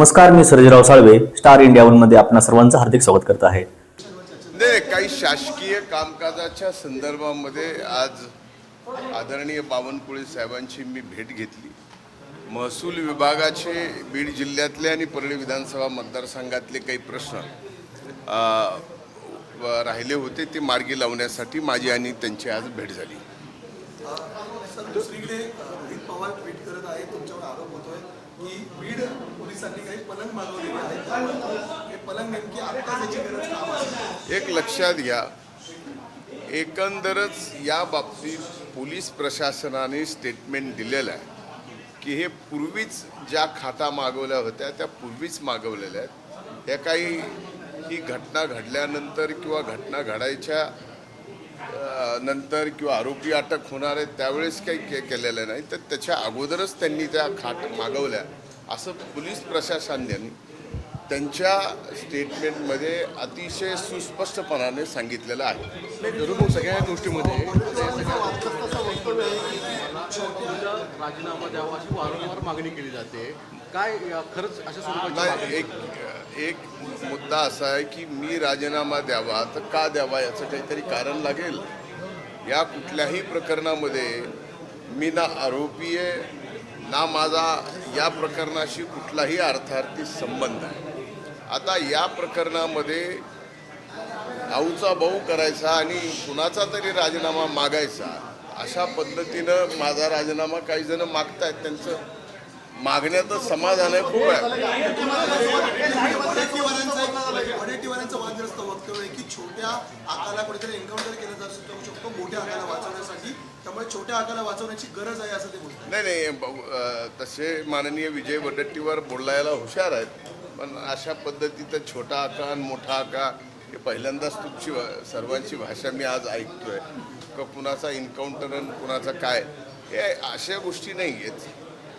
नमस्कार मी Sarjerao Salve star India वनमध्ये आपणा सर्वांचं हार्दिक स्वागत करत आहे. नाही काही शासकीय कामकाजाच्या संदर्भामध्ये आज आदरणीय बावनकुळे साहेबांची मी भेट घेतली. महसूल विभागाचे बीड जिल्ह्यातले आणि परळी विधानसभा मतदारसंघातले काही प्रश्न राहिले होते ते मार्गी लावण्यासाठी माझी आणि त्यांची आज भेट झाली. की बीड पोलिसांनी काही पलंग मागवलेले हे पलंग नेमकी त्याची गरज का एक लक्षात घ्या. एकंदरच या बाबतीत पोलीस प्रशासनाने स्टेटमेंट दिलेलं आहे की हे पूर्वीच ज्या खाता मागवल्या होत्या त्या पूर्वीच मागवलेल्या आहेत. त्या काही ही घटना घडल्यानंतर किंवा घटना घडायच्या नंतर किंवा आरोपी अटक होणार आहेत त्यावेळेस काही के केलेलं नाही. तर त्याच्या अगोदरच त्यांनी त्या खाट मागवल्या. असं पोलीस प्रशासनाने त्यांच्या स्टेटमेंटमध्ये अतिशय सुस्पष्टपणाने सांगितलेलं आहे. नाही सगळ्या गोष्टीमध्ये राजीनामा द्यावा अशी वारंवार मागणी केली जाते. काय खरंच अशा मागणी? एक एक मुद्दा असा आहे की मी राजीनामा द्यावा तर का द्यावा याचं काहीतरी कारण लागेल? या कुठल्याही प्रकरणामध्ये मी ना आरोपी आहे ना माझा या प्रकरणाशी कुठलाही अर्थार्थी संबंध आहे आता या प्रकरणामध्ये आऊचा भाऊ करायचा आणि कुणाचा तरी राजीनामा मागायचा अशा पद्धतीनं माझा राजीनामा काही जण मागतायत त्यांचं. मागण्याचं समाधान आहे खूप आहे की छोट्या आकाला कुठेतरी एन्काउंटर केलं जाऊ जाऊ शकतो मोठ्या आकाला वाचवण्यासाठी. त्यामुळे छोट्या आकाला वाचवण्याची गरज आहे असं ते बोलतात. नाही नाही तसे माननीय विजय वडट्टीवर बोलायला हुशार आहेत. पण अशा पद्धतीचं छोटा आका आणि मोठा आका हे पहिल्यांदाच तुमची सर्वांची भाषा मी आज ऐकतोय. का कुणाचा एन्काउंटर आणि कुणाचा काय? हे अशा गोष्टी नाही आहेत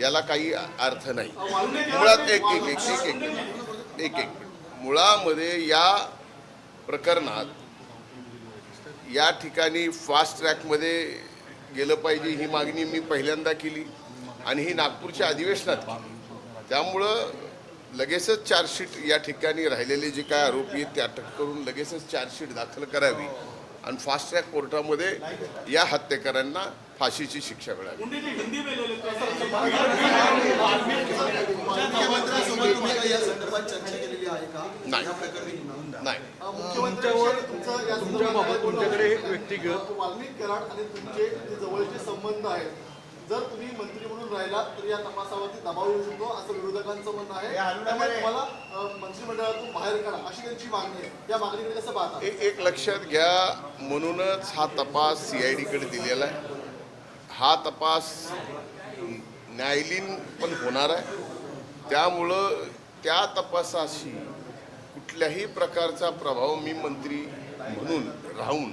याला काही अर्थ नाही. मुळात एक एक एक एक एक मिनिट. एक एक मुळामध्ये या प्रकरणात या ठिकाणी फास्ट ट्रॅकमध्ये गेलं पाहिजे ही मागणी मी पहिल्यांदा केली आणि ही नागपूरच्या अधिवेशनात केली. त्यामुळं लगेचच चार्जशीट या ठिकाणी राहिलेले जे काय आरोपी आहेत ते अटक करून लगेचच चार्जशीट दाखल करावी. आणि फास्ट ट्रॅक कोर्टामध्ये या हत्येकरांना फाशीची शिक्षा नाही. नाही. तुमच्याबाबत तुमच्याकडे व्यक्तिगत वाल्मिक कराड आणि तुमचे जे जवळचे संबंध आहेत जर तुम्ही मंत्री म्हणून राहिला तर या तपासावरती दबाव येऊ शकतो असं विरोधकांचं म्हणणं आहे. त्यामुळे तुम्हाला अं, मंत्रिमंडळातून बाहेर काढा अशी त्यांची मागणी आहे. या मागणीकडे कसं पाहता? एक एक लक्षात घ्या म्हणूनच हा तपास सी आय डीकडे दिलेला आहे. हा तपास न्यायालयीन पण होणार आहे. त्यामुळं त्या तपासाशी कुठल्याही प्रकारचा प्रभाव मी मंत्री म्हणून राहून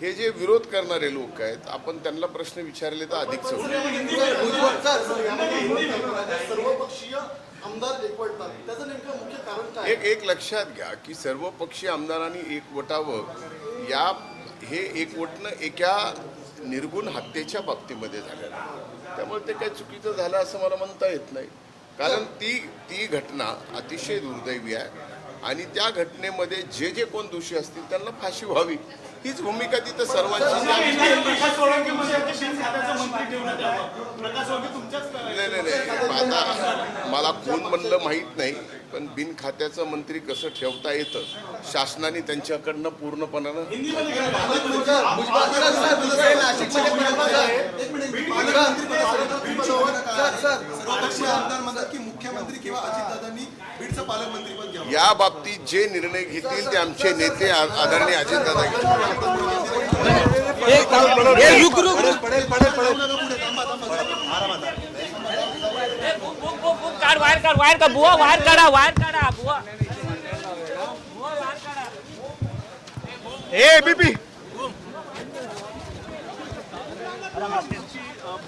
हे जे विरोध करणारे लोक आहेत आपण त्यांना प्रश्न विचारले तर अधिक चौक सर्व पक्षीय आमदार एकवटतात. त्याचं नेमकं मुख्य कारण काय एक एक लक्षात घ्या की सर्व पक्षीय आमदारांनी एकवटावं. या हे एकवटणं एका निर्गुण हत्येच्या बाबतीमध्ये झालेलं आहे. त्यामुळे ते काही चुकीचं झालं असं मला म्हणता येत नाही. कारण ती ती घटना अतिशय दुर्दैवी आहे. आणि त्या घटनेमध्ये जे जे कोण दोषी असतील त्यांना फाशी व्हावी. हीच भूमिका तिथं सर्वांची नाही नाही नाही. आता मला कोण म्हणलं माहीत नाही. पण बिन खात्याचं मंत्री कसं ठेवता येतं शासनाने त्यांच्याकडनं पूर्णपणानं मुख्यमंत्री या बाबतीत जे निर्णय घेतील ते आमचे नेते आदरणीय अजितदादा घेतील वायर काढ वायर काढ बुवा वायर काढा वायर बुवा बुवा वायर काढा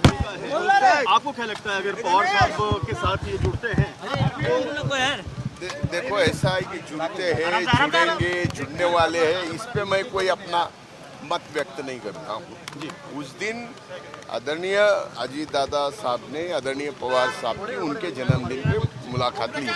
आपको क्या लगता है अगर पवार साहब के साथ ये जुड़ते हैं? दे, देखो ऐसा है कि जुड़ते हैं जुड़ेंगे जुड़ने वाले हैं। इस पे मैं कोई अपना मत व्यक्त नहीं करता हूँ उस दिन आदरणीय अजीत दादा साहब ने आदरणीय पवार साहब की उनके जन्मदिन पे मुलाकात ली।